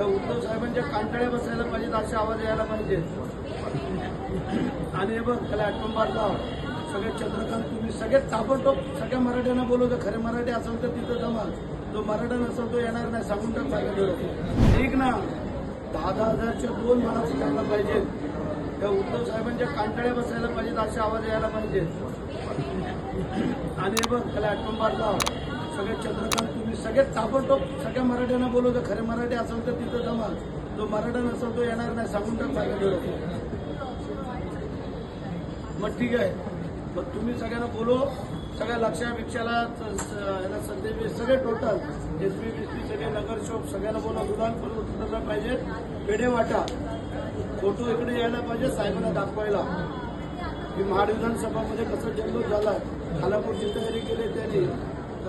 त्या उद्धव साहेबांच्या कांटाळ्या बसायला पाहिजेत असे आवाज यायला पाहिजे आणि हे बघ त्याला आठवण लाव सगळे चंद्रकांत तुम्ही सगळे ताबडतोब सगळ्या मराठ्यांना बोलवतो. खरे मराठी असेल तर तिथं जमा. जो मराठा नसेल तो येणार नाही सांगून टाक पाहिजे ठीक ना दहा दहा हजारच्या दोन मनाचं त्यांना पाहिजे त्या उद्धव साहेबांच्या कांटाळ्या बसायला पाहिजेत असे आवाज यायला पाहिजे आणि हे बघ त्याला आठवण लाव सगळे चंद्रकांत तुम्ही सगळे ताबडतोब सगळ्या मराठ्यांना बोलवतो खरे मराठी असेल तर तिथं जमा. जो मराठा नसेल तो येणार नाही सांगून टाक मग ठीक आहे. मग तुम्ही सगळ्यांना बोलो सगळ्या लक्षा भिक्षाला याला संदेश सगळे total S P B P सगळे नगरसेवक सगळ्यांना बोला उदाहरण करून पाहिजे. पेढे वाटा. फोटो इकडे यायला पाहिजे साहेबांना दाखवायला. की महाड विधानसभामध्ये कसं जल्लोष झाला. खालापूरची जरी केली त्यांनी.